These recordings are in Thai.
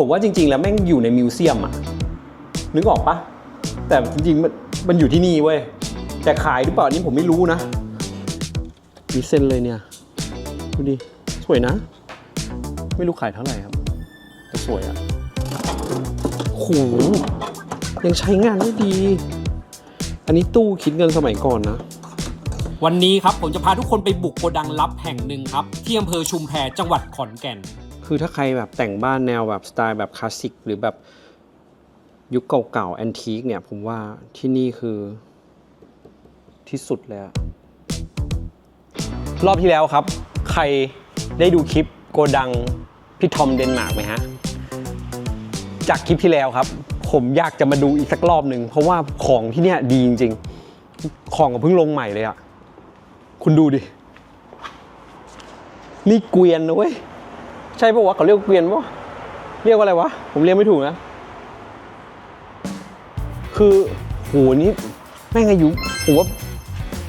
ผมว่าจริง ๆ แล้วแม่งอยู่ในมิวเซียมอะนึกออกปะแต่จริงๆมันมันอยู่ที่นี่เว้ยแต่ขายหรือเปล่าอันนี่ผมไม่รู้นะมีเส้นเลยเนี่ยดูดิสวยนะ ไม่รู้ขายเท่าไหร่ครับแต่สวยอะโหยังใช้งานได้ดี อันนี้ตู้คิดเงินสมัยก่อนนะ วันนี้ครับผมจะพาทุกคนไปบุกโกดังลับแห่งหนึ่งครับ ที่อำเภอชุมแพจังหวัดขอนแก่น คือถ้าใครแบบแต่งบ้านแนวแบบสไตล์แบบคลาสสิกหรือแบบยุคเก่าๆแอนทีคเนี่ยผมว่าที่นี่คือที่สุดเลยอะรอบที่แล้วครับ ใครได้ดูคลิปโกดังพี่ทอมเดนมาร์กไหมฮะ จากคลิปที่แล้วครับ ผมอยากจะมาดูอีกสักรอบหนึ่ง เพราะว่าของที่เนี่ยดีจริง ๆ ของก็เพิ่งลงใหม่เลยอะคุณดูดิ นี่เกวียนนะเว้ย ใช่ปะวะเขาเรียกเกวียนปะเรียกว่าอะไรวะ ผมเรียกไม่ถูกนะ คือโหนี่แม่งอายุผมว่า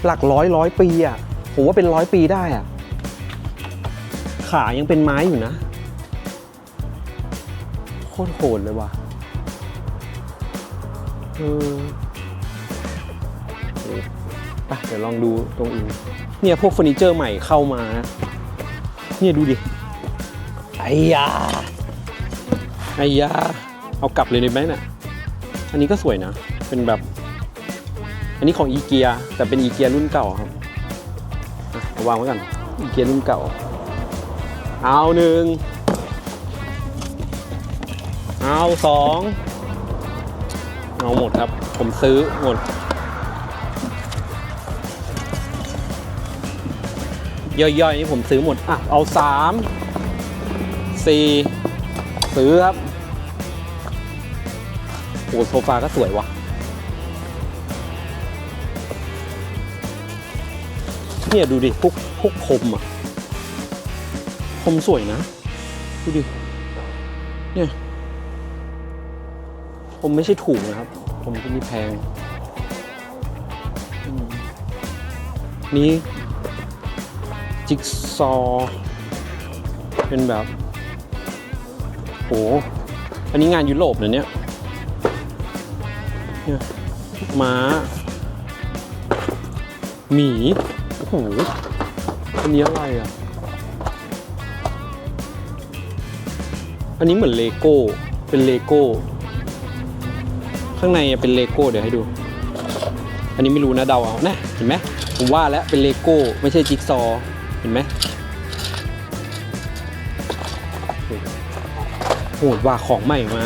หลักร้อยร้อยปีอะผมว่าเป็นร้อยปีได้อะขายังเป็นไม้อยู่นะ โคตรโหดเลยว่ะเออเออไปเดี๋ยวลองดูตรงอื่นเนี่ยพวกเฟอร์นิเจอร์ใหม่เข้ามานะเนี่ยดูดิ อ้ยาไอ้ยาเอากลับเลยได้ไหมน่ะอันนี้ก็สวยนะ เป็นแบบ อันนี้ของอีเกียแต่เป็นอีเกียรุ่นเก่าครับเอาวางไว้ก่อนอีเกียรุ่นเก่า เอาหนึ่งเอาสองเอาหมดครับ ผมซื้อหมด ย่อยๆนี่ผมซื้อหมดอะเอาสาม สี่ซื้อครับ โอ้โซฟาก็สวยว่ะเนี่ยดูดิพวกพวกพรมอะพรมสวยนะ ดูดิ เนี่ยพรมไม่ใช่ถูกนะครับพรมที่นี่แพง นี่จิ๊กซอว์เป็นแบบ โห อันนี้งานยุโรปเนี่ยเนี่ยม้า หมี โอ้โห อันนี้อะไรอะ อันนี้เหมือนเลโก้ เป็นเลโก้ ข้างในเป็นเลโก้เดี๋ยวให้ดู อันนี้ไม่รู้นะเดาเอานะเห็นไหมผมว่าแล้วเป็นเลโก้ไม่ใช่จิ๊กซอว์เห็นไหม โหดว่าของใหม่มา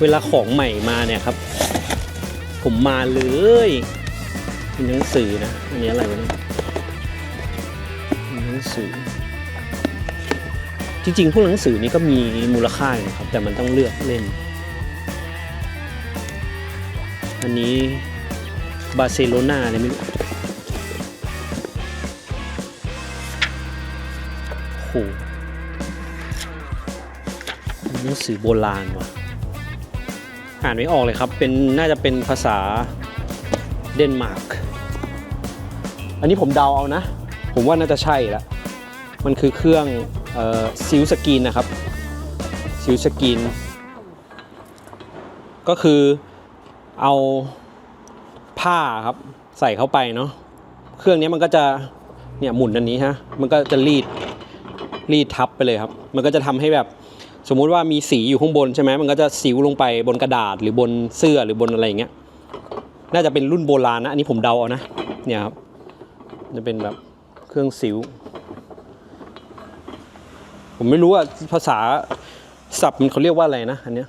เวลาของใหม่มาเนี่ยครับ ผมมาเลยเป็นหนังสือนะ อันนี้อะไรวะเนี่ยเป็นหนังสือ จริงๆ พวกหนังสือนี้ก็มีมูลค่านะครับ แต่มันต้องเลือกเล่น อันนี้บาร์เซโลนาเลยไม่รู้ หนังสือโบราณว่ะ อ่านไม่ออกเลยครับ เป็นน่าจะเป็นภาษาเดนมาร์ก อันนี้ผมเดาเอานะ ผมว่าน่าจะใช่ละ มันคือเครื่องซิลสกรีนนะครับซิลสกรีน ก็คือเอาผ้าครับใส่เข้าไปเนาะ เครื่องนี้มันก็จะเนี่ยหมุนอันนี้ฮะ มันก็จะรีด รีดทับไปเลยครับ มันก็จะทำให้แบบสมมุติว่ามีสีอยู่ข้างบนใช่ไหมมันก็จะสิวลงไปบนกระดาษหรือบนเสื้อหรือบนอะไรอย่างเงี้ย น่าจะเป็นรุ่นโบราณนะอันนี้ผมเดาเอานะ เนี่ยครับ จะเป็นแบบเครื่องสิว ผมไม่รู้ว่าภาษาศัพท์มันเขาเรียกว่าอะไรนะอันเนี้ย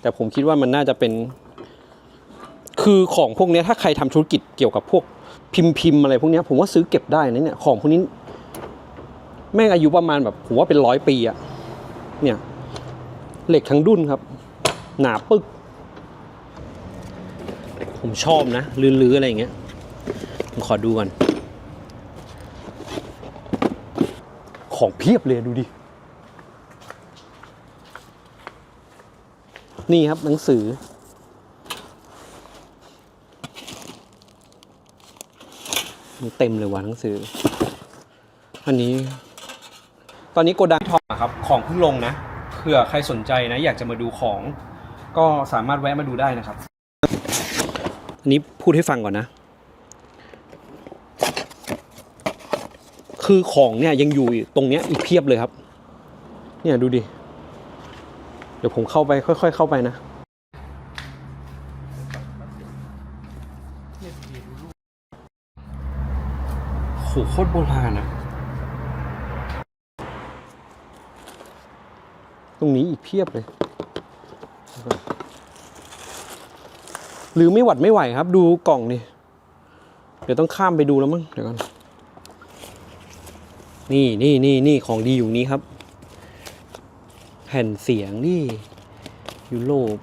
แต่ผมคิดว่ามันน่าจะเป็น คือของพวกนี้ถ้าใครทำธุรกิจเกี่ยวกับพวกพิมพ์พิมพ์อะไรพวกนี้ผมว่าซื้อเก็บได้นะเนี่ยของพวกนี้ แม่งอายุประมาณแบบผมว่าเป็นร้อยปีอะเนี่ย เหล็กทั้งดุนครับ หนาปึก ผมชอบนะลื้อๆอะไรอย่างเงี้ยผมขอดูก่อนของเพียบเลยดูดิ นี่ครับหนังสือมีเต็มเลยว่ะหนังสือ อันนี้ ตอนนี้โกดังทองอะครับของเพิ่งลงนะเผื่อใครสนใจนะ อยากจะมาดูของ ก็สามารถแวะมาดูได้นะครับ อันนี้พูดให้ฟังก่อนนะ คือของเนี่ยยังอยู่ตรงเนี้ยอีกเพียบเลยครับ เนี่ยดูดิ เดี๋ยวผมเข้าไปค่อย ๆ เข้าไปนะ โหโคตรโบราณอะ ตรงนี้อีกเพียบเลย หรือไม่หวัดไม่ไหวครับ ดูกล่องนี่เดี๋ยวต้องข้ามไปดูแล้วมั้งเดี๋ยวก่อนนี่นี่นี่นี่ของดีอยู่นี้ครับ แผ่นเสียงนี่ยุโรป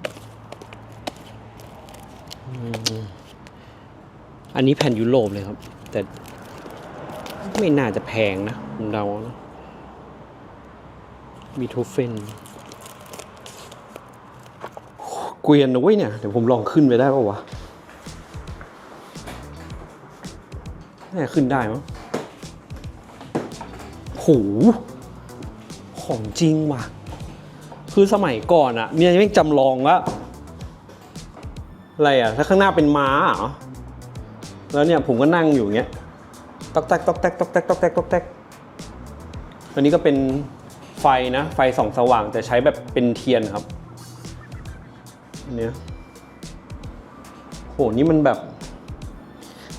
อันนี้แผ่นยุโรปเลยครับ แต่ไม่น่าจะแพงนะผมเดานะมีโทเฟน เกวียนนะเว้ยเนี่ย เดี๋ยวผมลองขึ้นไปได้ป่าวะน่าขึ้นได้มั้งโหของจริงว่ะ คือสมัยก่อนอะเมียยังไม่จำลองว่าอะไรอะถ้าข้างหน้าเป็นม้าเหรอ แล้วเนี่ยผมก็นั่งอยู่เงี้ยตอกแตกตอกแตกตอกแตกตอกแตกตอกแตกอันนี้ก็เป็นไฟนะ ไฟส่องสว่างแต่ใช้แบบเป็นเทียนครับ เนี้ยโหนี่มันแบบ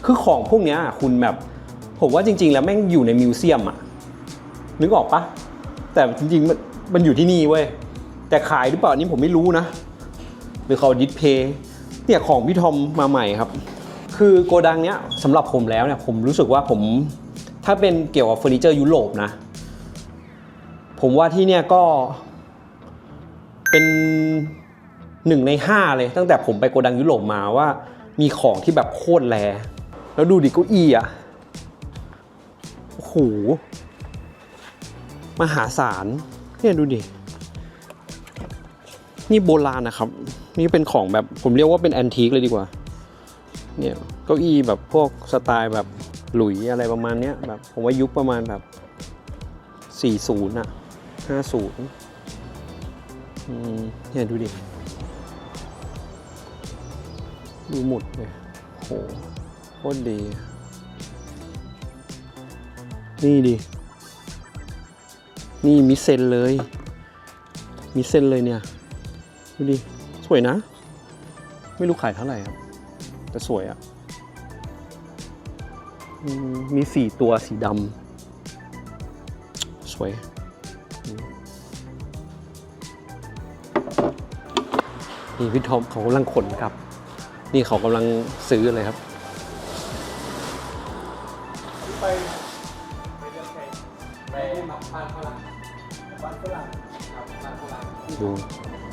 คือของพวกเนี้ยอะคุณแบบ ผมว่าจริง ๆ แล้วแม่งอยู่ในมิวเซียมอะนึกออกปะแต่จริงๆมันมันอยู่ที่นี่เว้ย แต่ขายหรือเปล่านี่ผมไม่รู้นะ หรือเขาดิสเพย์เนี่ยของพี่ทอมมาใหม่ครับ คือโกดังเนี้ยสำหรับผมแล้วเนี่ยผมรู้สึกว่าผมถ้าเป็นเกี่ยวกับเฟอร์นิเจอร์ยุโรปนะ ผมว่าที่เนี่ยก็เป็น หนึ่งในห้าเลย ตั้งแต่ผมไปโกดังยุโรปมาว่า มีของที่แบบโคตรแรแล้วดูดิเก้าอี้อะโอ้โหมหาศาลเนี่ยดูดินี่โบราณนะครับ นี่เป็นของแบบผมเรียกว่าเป็นแอนทีคเลยดีกว่า เนี่ยเก้าอี้แบบพวกสไตล์แบบหลุยอะไรประมาณเนี้ยแบบผมว่ายุคประมาณแบบ 40อะ50อืมเนี่ยดูดิ ดูหมดเลยโหโคตรดี นี่ดิ นี่มิเซนเลยมิเซนเลยเนี่ย ดูดิ สวยนะ ไม่รู้ขายเท่าไหร่ครับ แต่สวยอะ่ะ มีสี่ตัวสีดำ สวยนี่พี่ทอมเขากำลังขนครับ นี่เขากำลังซื้อเลยครับดู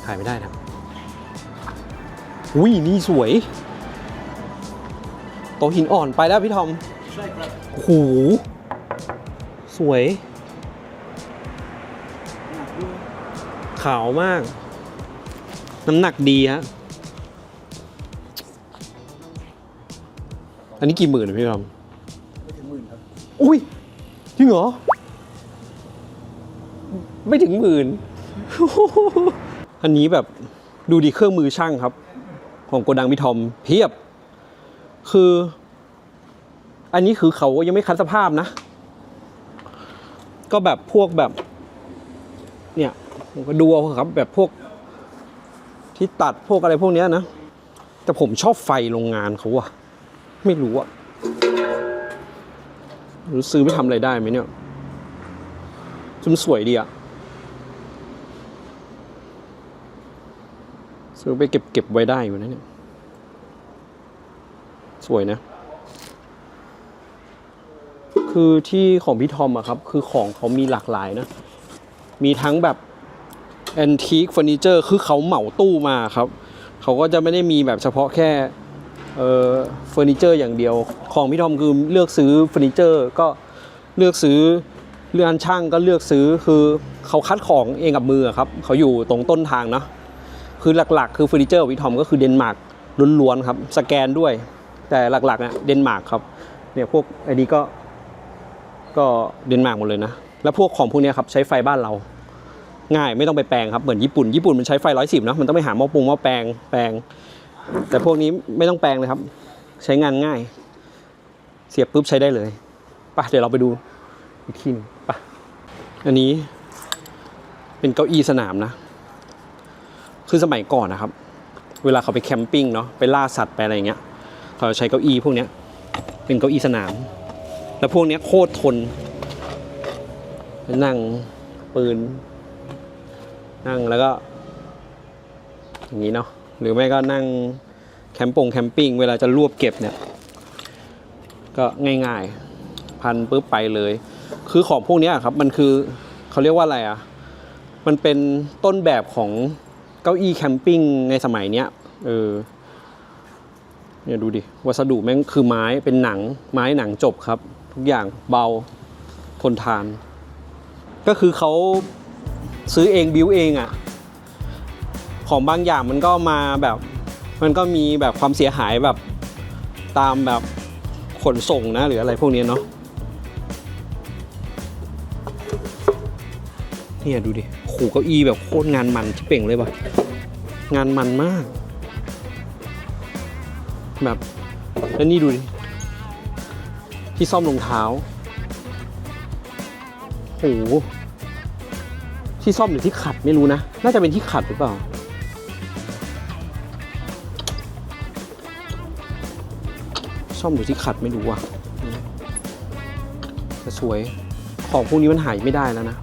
ถ่ายไม่ได้นะอุ้ยนี่สวย โตะหินอ่อนไปแล้วพี่ทอม ใช่ครับโอ้โห สวย ขาวมาก น้ำหนักดีฮะ อันนี้กี่หมื่นอะพี่ทอมไม่ถึงหมื่นครับอุ้ยจริงเหรอ ไม่ถึงหมื่น อันนี้แบบดูดีเครื่องมือช่างครับ ของโกดังพี่ทอมเพียบ คือ อันนี้คือเขายังไม่คัดสภาพนะ ก็แบบพวกแบบ เนี่ยผมก็ดูเอาครับ แบบพวก ที่ตัดพวกอะไรพวกเนี้ยนะ แต่ผมชอบไฟโรงงานเขาอะ ไม่รู้อะหรือซื้อไปทำอะไรได้ไหมเนี่ยจนสวยดีอะซื้อไปเก็บเก็บไว้ได้อยู่นะเนี่ย สวยนะ คือที่ของพี่ทอมอะครับ คือของเขามีหลากหลายนะ มีทั้งแบบแอนทีคเฟอร์นิเจอร์ คือเขาเหมาตู้มาครับ เขาก็จะไม่ได้มีแบบเฉพาะแค่ เฟอร์นิเจอร์อย่างเดียว ของพี่ทอมคือเลือกซื้อเฟอร์นิเจอร์ก็เลือกซื้อเรือนช่างก็เลือกซื้อคือเขาคัดของเองกับมือครับเขาอยู่ตรงต้นทางเนาะคือหลักๆ คือเฟอร์นิเจอร์ของพี่ทอมก็คือเดนมาร์กล้วนๆครับสแกนด้วย แต่หลักๆเนี่ยเดนมาร์กครับเนี่ยพวกไอ้นี้ก็ก็เดนมาร์กหมดเลยนะ แล้วพวกของพวกเนี้ยครับใช้ไฟบ้านเรา ง่ายไม่ต้องไปแปลงครับเหมือนญี่ปุ่นญี่ปุ่นมันใช้ไฟร้อยสิบเนาะมันต้องไปหาหม้อปรุงหม้อแปลงแปลง แต่พวกนี้ไม่ต้องแปลงเลยครับ ใช้งานง่าย เสียบปุ๊บใช้ได้เลยไปะเดี๋ยวเราไปดูอีกทีหนึงไปะอันนี้ เป็นเก้าอี้สนามนะ คือสมัยก่อนนะครับ เวลาเขาไปแคมปิ้งเนาะไปล่าสัตว์ไปอะไรอย่างเงี้ย เขาจะใช้เก้าอี้พวกเนี้ย เป็นเก้าอี้สนาม แล้วพวกเนี้ยโคตรทนนั่งปืน นั่งแล้วก็ อย่างนี้เนาะ หรือไม่ก็นั่งแคมปงแคมปิ้งเวลาจะรวบเก็บเนี่ย ก็ง่ายๆ พันปุ๊บไปเลย คือของพวกนี้ครับมันคือเขาเรียกว่าอะไรอะ มันเป็นต้นแบบของเก้าอี้แคมปิ้งในสมัยเนี้ยเออเนี่ยดูดิ วัสดุแม่งคือไม้เป็นหนังไม้หนังจบครับ ทุกอย่างเบาทนทาน ก็คือเขาซื้อเองบิวเองอะ่ะ ของบางอย่างมันก็มาแบบ มันก็มีแบบความเสียหายแบบตามแบบขนส่งนะหรืออะไรพวกนี้เนาะเนี่ยดูดิขู่เก้าอี้แบบโคตรงานมันที่เป่งเลยว่ะงานมันมาก แบบแล้วนี่ดูดิที่ซ่อมรองเท้าโหที่ซ่อมหรือที่ขัดไม่รู้นะ น่าจะเป็นที่ขัดหรือเปล่า ซ่อมหรือที่ขัดไม่รู้อะแต่สวย ของพวกนี้มันหายไม่ได้แล้วนะ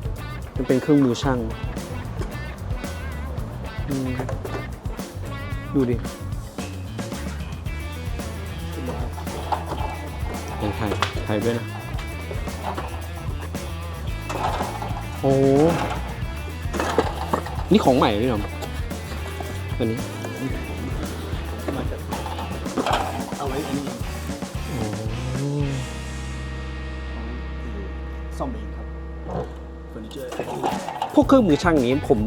มันเป็นเครื่องมือช่าง ดูดิเป็นไทยไทยด้วยนะ โอ้ นี่ของใหม่พี่หนอมอันนี้ กเครื่องมือช่างนี้ผม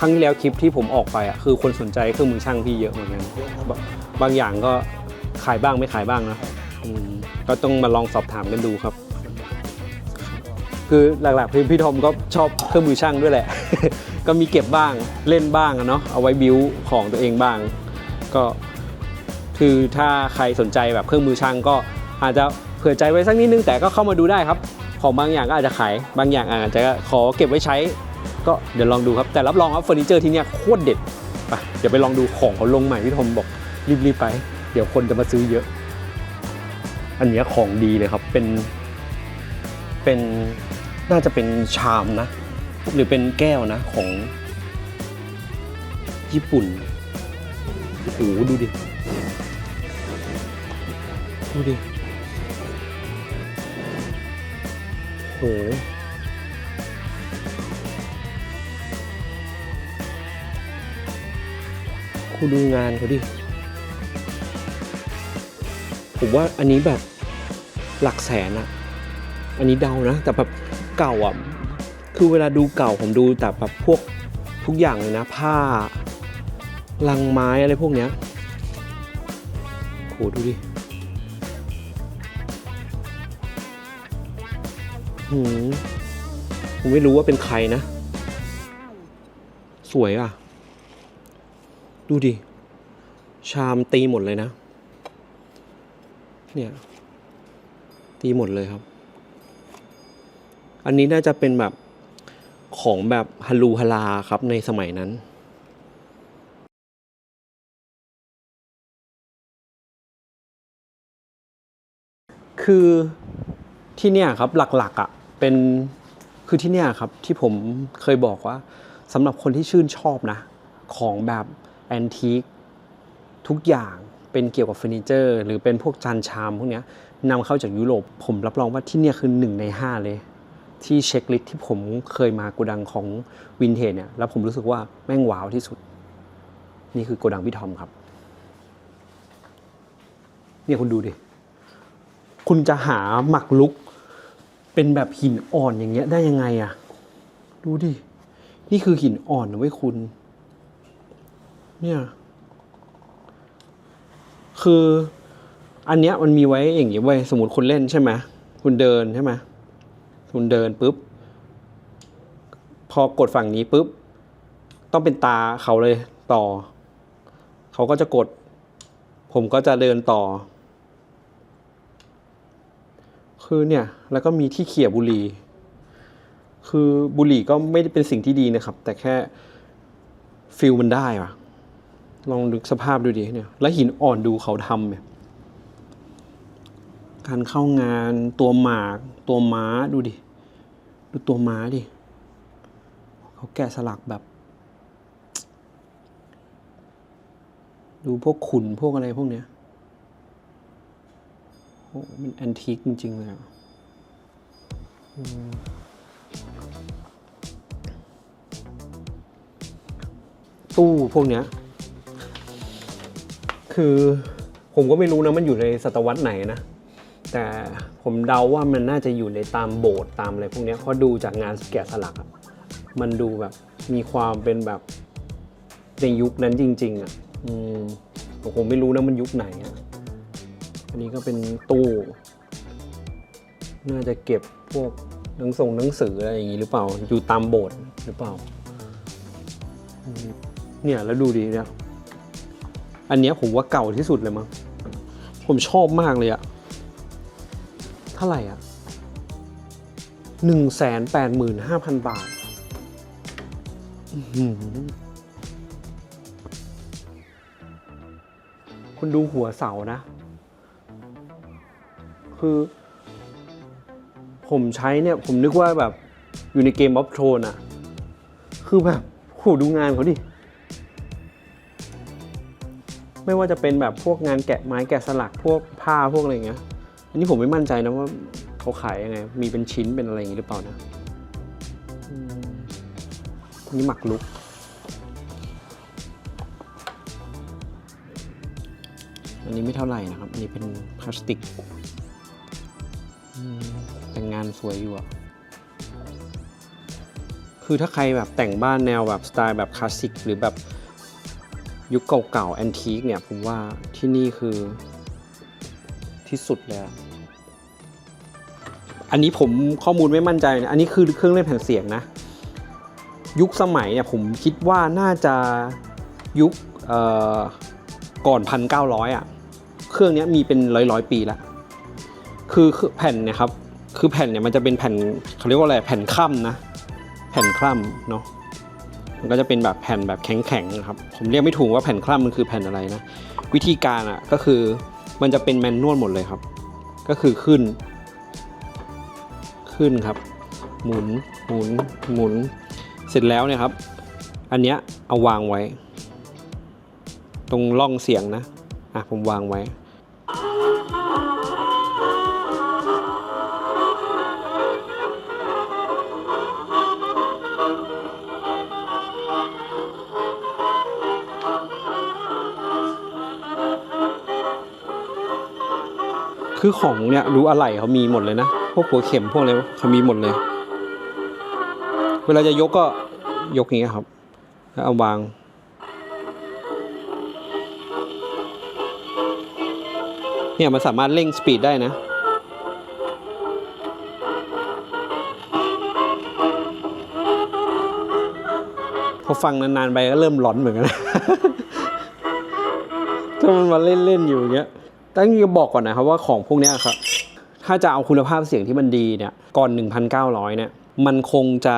ครั้งที่แล้วคลิปที่ผมออกไปอะคือคนสนใจเครื่องมือช่างพี่เยอะเหมือนกันบางบางอย่างก็ขายบ้างไม่ขายบ้างนะอืมก็ต้องมาลองสอบถามกันดูครับ คือหลักๆพี่พี่ทอมก็ชอบเครื่องมือช่างด้วยแหละ ก็มีเก็บบ้างเล่นบ้างอะเนาะเอาไว้บิวของตัวเองบ้าง ก็คือถ้าใครสนใจแบบเครื่องมือช่างก็อาจจะเผื่อใจไว้สักนิดนึงแต่ก็เข้ามาดูได้ครับ ของบางอย่างก็อาจจะขายบางอย่างอาจจะขอเก็บไว้ใช้ ก็เดี๋ยวลองดูครับ แต่รับรองครับเฟอร์นิเจอร์ที่เนี่ยโคตรเด็ดไปเดี๋ยวไปลองดูของเขาลงใหม่พี่ทมบอกรีบๆไป เดี๋ยวคนจะมาซื้อเยอะ อันนี้ของดีเลยครับเป็น เป็นน่าจะเป็นชามนะ หรือเป็นแก้วนะของญี่ปุ่นโอ้โหดูดิ ดูดิโอ้โห คุณดูงานเขาดิ ผมว่าอันนี้แบบหลักแสนอะอันนี้เดานะ แต่แบบเก่าอะคือเวลาดูเก่าผมดูแต่แบบพวกทุกอย่างเลยนะ ผ้า ลังไม้อะไรพวกเนี้ยโหดูดิหืมผมไม่รู้ว่าเป็นใครนะ สวยอะ ดูดิ ชามตีหมดเลยนะ เนี่ย ตีหมดเลยครับ อันนี้น่าจะเป็นแบบของแบบฮัลูฮลาครับในสมัยนั้นคือที่เนี่ยครับหลักๆอะ่ะเป็นคือที่เนี่ยครับที่ผมเคยบอกว่าสำหรับคนที่ชื่นชอบนะ ของแบบ แอนทีคทุกอย่างเป็นเกี่ยวกับเฟอร์นิเจอร์หรือเป็นพวกจานชามพวกนี้นำเข้าจากยุโรปผมรับรองว่าที่เนี่ยคือหนึ่งในห้าเลย ที่เช็คลิสที่ผมเคยมาโกดังของวินเทจเนี่ยแล้วผมรู้สึกว่าแม่งว้าวที่สุด นี่คือโกดังพี่ทอมครับเนี่ยคุณดูดิ คุณจะหาหมักลุก เป็นแบบหินอ่อนอย่างเงี้ยได้ยังไงอะดูดิ นี่คือหินอ่อนนะเว้ยคุณ เนี่ย คืออันเนี้ยมันมีไว้อย่างงี้ไว้สมมติคุณเล่นใช่ไหมคุณเดินใช่ไหมคุณเดินปุ๊บ พอกดฝั่งนี้ปุ๊บ ต้องเป็นตาเขาเลยต่อ เขาก็จะกด ผมก็จะเดินต่อ คือเนี่ย แล้วก็มีที่เขี่ยบุหรี่ คือบุหรี่ก็ไม่ได้เป็นสิ่งที่ดีนะครับ แต่แค่ฟิลมันได้ว่ะ ลองนึกสภาพดูดิเนี่ย แล้วหินอ่อนดูเขาทำเนี่ย การเข้างานตัวหมาก ตัวม้าดูดิ ดูตัวม้าดิ เขาแกะสลักแบบ ดูพวกขุนพวกอะไรพวกเนี้ยโอ้มันแอนทิกจริง ๆ เลยอะตู้พวกเนี้ย คือผมก็ไม่รู้นะมันอยู่ในศตวรรษไหนนะ แต่ผมเดาว่ามันน่าจะอยู่ในตามโบสถ์ตามอะไรพวกนี้เพราะดูจากงานแกะสลักอะมันดูแบบมีความเป็นแบบในยุคนั้นจริง ๆอะอืมผมไม่รู้นะมันยุคไหนอะอันนี้ก็เป็นตู้ น่าจะเก็บพวกหนังส่งหนังสืออะไรอย่างนี้หรือเปล่า อยู่ตามโบสถ์หรือเปล่า เนี่ยแล้วดูดีเนี่ย อันเนี้ยผมว่าเก่าที่สุดเลยมั้ง ผมชอบมากเลยอะเท่าไหร่อะหนึ่งแสนแปดหมื่นห้าพันบาท คุณดูหัวเสานะ คือ ผมใช้เนี่ย ผมนึกว่าแบบอยู่ในเกมออฟโทนอะคือแบบโหดูงานเขาดิ ไม่ว่าจะเป็นแบบพวกงานแกะไม้แกะสลักพวกผ้าพวกอะไรเงี้ย อันนี้ผมไม่มั่นใจนะว่าเขาขายยังไง มีเป็นชิ้นเป็นอะไรอย่างงี้หรือเปล่านะอันนี้หมักลุก อันนี้ไม่เท่าไหร่นะครับ อันนี้เป็นพลาสติกแต่งงานสวยอยู่อะคือถ้าใครแบบแต่งบ้านแนวแบบสไตล์แบบคลาสสิกหรือแบบ ยุคเก่าๆแอนทีคเนี่ยผมว่าที่นี่คือที่สุดเลยอะอันนี้ผมข้อมูลไม่มั่นใจนะอันนี้คือเครื่องเล่นแผ่นเสียงนะ ยุคสมัยเนี่ยผมคิดว่าน่าจะยุคก่อนพันเก้าร้อยอะเครื่องนี้มีเป็นร้อยร้อยปีแล้วคือคือแผ่นเนี่ยครับคือแผ่นเนี่ยมันจะเป็นแผ่นเขาเรียกว่าอะไรแผ่นคล่ำนะ แผ่นคล่ำเนาะ มันก็จะเป็นแบบแผ่นแบบแข็งๆนะครับ ผมเรียกไม่ถูกว่าแผ่นคล่ำมันคือแผ่นอะไรนะ วิธีการอะก็คือมันจะเป็นแมนนวลหมดเลยครับ ก็คือขึ้น ขึ้นครับ หมุนหมุนหมุนเสร็จแล้วเนี่ยครับ อันเนี้ยเอาวางไว้ ตรงร่องเสียงนะอะผมวางไว้ คือของเนี่ยรู้อะไรเขามีหมดเลยนะ พวกหัวเข็มพวกอะไรเขามีหมดเลย เวลาจะยกก็ยกอย่างเงี้ยครับแล้วเอาวาง เนี่ยมันสามารถเร่งสปีดได้นะพอฟังนานๆไปก็เริ่มหลอนเหมือนกันถ้ามันมาเล่นๆอยู่อย่างเงี้ย ตั้งจะบอกก่อนนะครับว่าของพวกนี้ครับ ถ้าจะเอาคุณภาพเสียงที่มันดีเนี่ย ก่อน 1,900 เนี่ย มันคงจะ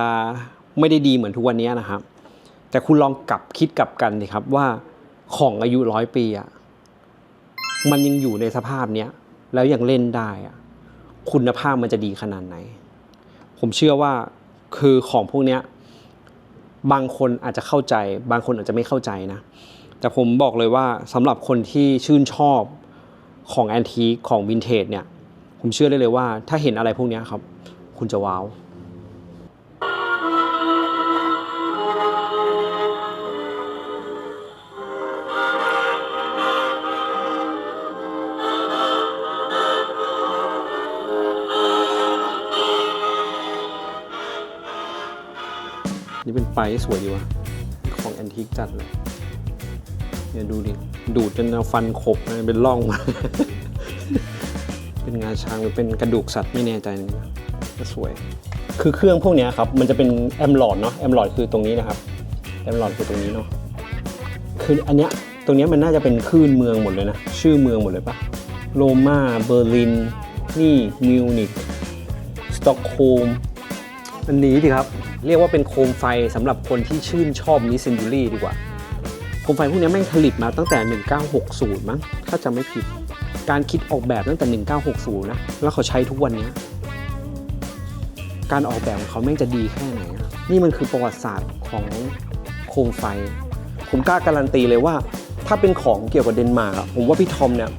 ไม่ได้ดีเหมือนทุกวันนี้นะครับ แต่คุณลองกลับคิดกลับกันดิครับว่าของอายุร้อยปีอะมันยังอยู่ในสภาพเนี้ย แล้วยังเล่นได้อะคุณภาพมันจะดีขนาดไหน ผมเชื่อว่าคือของพวกเนี้ยบางคนอาจจะเข้าใจ บางคนอาจจะไม่เข้าใจนะ แต่ผมบอกเลยว่าสำหรับคนที่ชื่นชอบ ของแอนทีคของวินเทจเนี่ย ผมเชื่อได้เลยว่า ถ้าเห็นอะไรพวกนี้ครับ คุณจะว้าวนี่เป็นไฟสวยดีว่ะของแอนทิกจัดเลยเนี่ยดูดิ ดูดจนเอาฟันขบนะเป็นร่องมาเป็นงาช้างหรือเป็นกระดูกสัตว์ไม่แน่ใจนะก็สวย คือเครื่องพวกเนี้ยครับ มันจะเป็นแอมลอดเนาะแอมลอดคือตรงนี้นะครับแอมลอดคือตรงนี้เนาะคืออันเนี้ยตรงเนี้ยมันน่าจะเป็นคลื่นเมืองหมดเลยนะ ชื่อเมืองหมดเลยปะโรมาเบอร์ลิน นี่มิวนิกสต็อกโฮล์มอันนี้สิครับ เรียกว่าเป็นโคมไฟสำหรับคนที่ชื่นชอบนิซินดูรี่ดีกว่า โคมไฟพวกนี้แม่งผลิตมาตั้งแต่ 1960 มั้ง ถ้าจำไม่ผิด การคิดออกแบบตั้งแต่ 1960 นะ แล้วเขาใช้ทุกวันนี้ การออกแบบของเขาแม่งจะดีแค่ไหน นี่มันคือประวัติศาสตร์ของโคมไฟ ผมกล้าการันตีเลยว่า ถ้าเป็นของเกี่ยวกับเดนมาร์กผมว่าพี่ทอมเนี่ย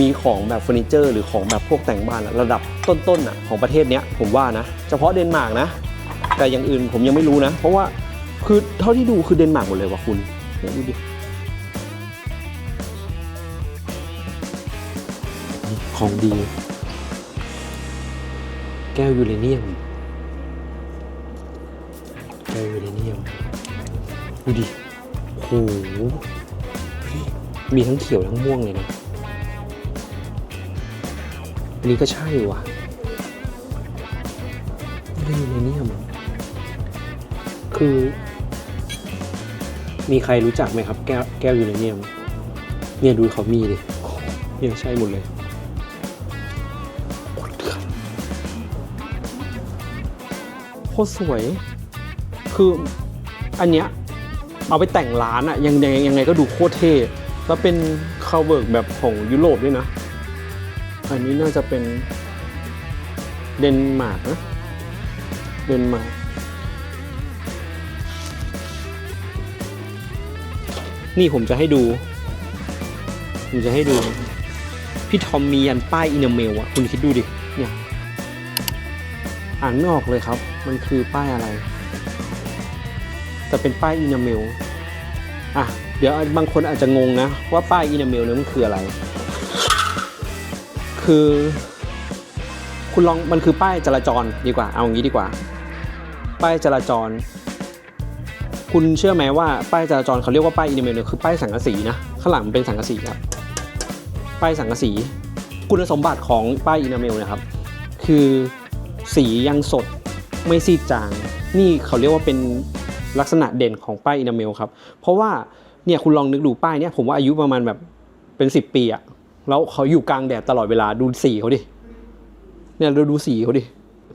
มีของแบบเฟอร์นิเจอร์หรือของแบบพวกแต่งบ้านระดับต้นๆอะของประเทศเนี้ยผมว่านะ เฉพาะเดนมาร์กนะ แต่อย่างอื่นผมยังไม่รู้นะ เพราะว่าคือเท่าที่ดูคือเดนมาร์กหมดเลยว่ะคุณ เนี่ยดูดิของดี แก้วยูเรเนียม แก้วยูเรเนียม ดูดิโหดูดิมีทั้งเขียวทั้งม่วงเลยนะอันนี้ก็ใช่ว่ะแก้วยูเรเนียม คือ มีใครรู้จักไหมครับ แก้วแก้วยูเรเนียม เนี่ยดูเขามีดิเนี่ยใช่หมดเลยโคตรเถื่อนโคตรสวย คืออันเนี้ยเอาไปแต่งร้านอะยังยังยังไงก็ดูโคตรเท่แล้วเป็นคาวเวิร์กแบบของยุโรปด้วยนะ อันนี้น่าจะเป็นเดนมาร์กนะ เดนมาร์ก นี่ผมจะให้ดู ผมจะให้ดู พี่ทอมมียันป้ายอินเมลอะคุณคิดดูดิ เนี่ย อ่านไม่ออกเลยครับ มันคือป้ายอะไร แต่เป็นป้ายอินเมล อะ เดี๋ยวบางคนอาจจะงงนะ ว่าป้ายอินเมลนั้นมันคืออะไร คือ คุณลอง มันคือป้ายจราจรดีกว่า เอาอย่างนี้ดีกว่า ป้ายจราจร คุณเชื่อไหมว่าป้ายจราจรเขาเรียกว่าป้ายอินเมลเนี่ยคือป้ายสังกะสีนะข้างหลังมันเป็นสังกะสีครับป้ายสังกะสี คุณสมบัติของป้ายอินเมลนะครับ คือสียังสดไม่ซีดจาง นี่เขาเรียกว่าเป็นลักษณะเด่นของป้ายอินเมลครับ เพราะว่าเนี่ยคุณลองนึกดูป้ายเนี่ยผมว่าอายุประมาณแบบเป็น 10 ปีอะแล้วเขาอยู่กลางแดดตลอดเวลาดูสีเขาดิเนี่ยดูดูสีเขาดิ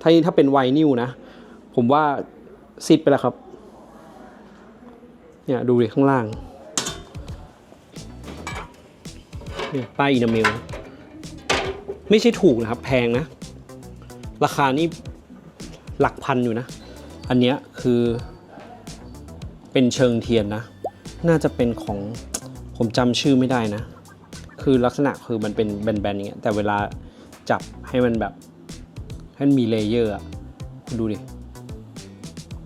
ถ้าถ้าเป็นไวนิวนะ ผมว่าซีดไปแล้วครับ เนี่ยดูดิข้างล่างเนี่ยป้ายอินาเมล ไม่ใช่ถูกนะครับ แพงนะ ราคานี่หลักพันอยู่นะ อันเนี้ยคือเป็นเชิงเทียนนะ น่าจะเป็นของผมจำชื่อไม่ได้นะ คือลักษณะคือมันเป็นแบนๆอย่างเงี้ยแต่เวลาจับให้มันแบบ ให้มันมีเลเยอร์อะดูดิ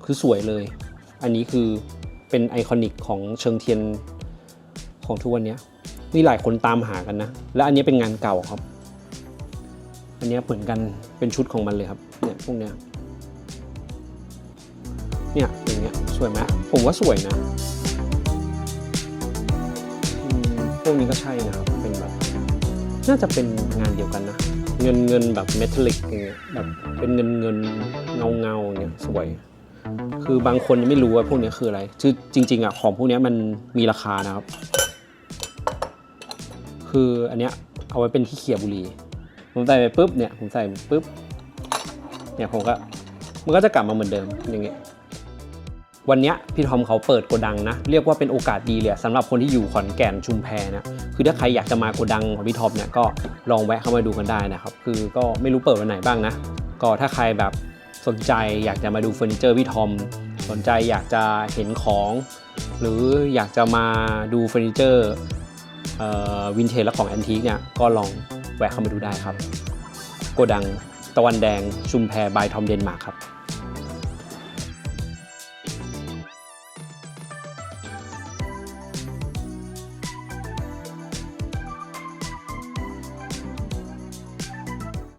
คือสวยเลย อันนี้คือ เป็นไอคอนิกของเชิงเทียนของทุกวันนี้นี่หลายคนตามหากันนะ และอันนี้เป็นงานเก่าครับ อันนี้เหมือนกันเป็นชุดของมันเลยครับ เนี่ยพวกเนี้ย เนี่ยอย่างเงี้ยสวยไหมผมว่าสวยนะพวกนี้ก็ใช่นะครับ เป็นแบบ น่าจะเป็นงานเดียวกันนะ เงินเงินแบบเมทัลลิกอย่างเงี้ย แบบเป็นเงินเงินเงาเงาอย่างเงี้ยสวย คือบางคนยังไม่รู้ว่าพวกนี้คืออะไรคือจริง ๆอะของพวกนี้มันมีราคานะครับ คืออันเนี้ยเอาไว้เป็นที่เขี่ยบุหรี่ผมใส่ไปปุ๊บเนี่ยผมใส่ปุ๊บเนี่ยผมก็มันก็จะกลับมาเหมือนเดิมอย่างเงี้ยวันเนี้ยพี่ทอมเขาเปิดโกดังนะ เรียกว่าเป็นโอกาสดีเลยสำหรับคนที่อยู่ขอนแก่นชุมแพนะคือถ้าใครอยากจะมาโกดังของพี่ทอมเนี่ยก็ลองแวะเข้ามาดูกันได้นะครับ คือก็ไม่รู้เปิดวันไหนบ้างนะ ก็ถ้าใครแบบ สนใจอยากจะมาดูเฟอร์นิเจอร์พี่ทอม สนใจอยากจะเห็นของ หรืออยากจะมาดูเฟอร์นิเจอร์วินเทจและของแอนทีคเนี่ยก็ลองแวะเข้ามาดูได้ครับ โกดังตะวันแดงชุมแพบายทอมเดนมาร์กครับ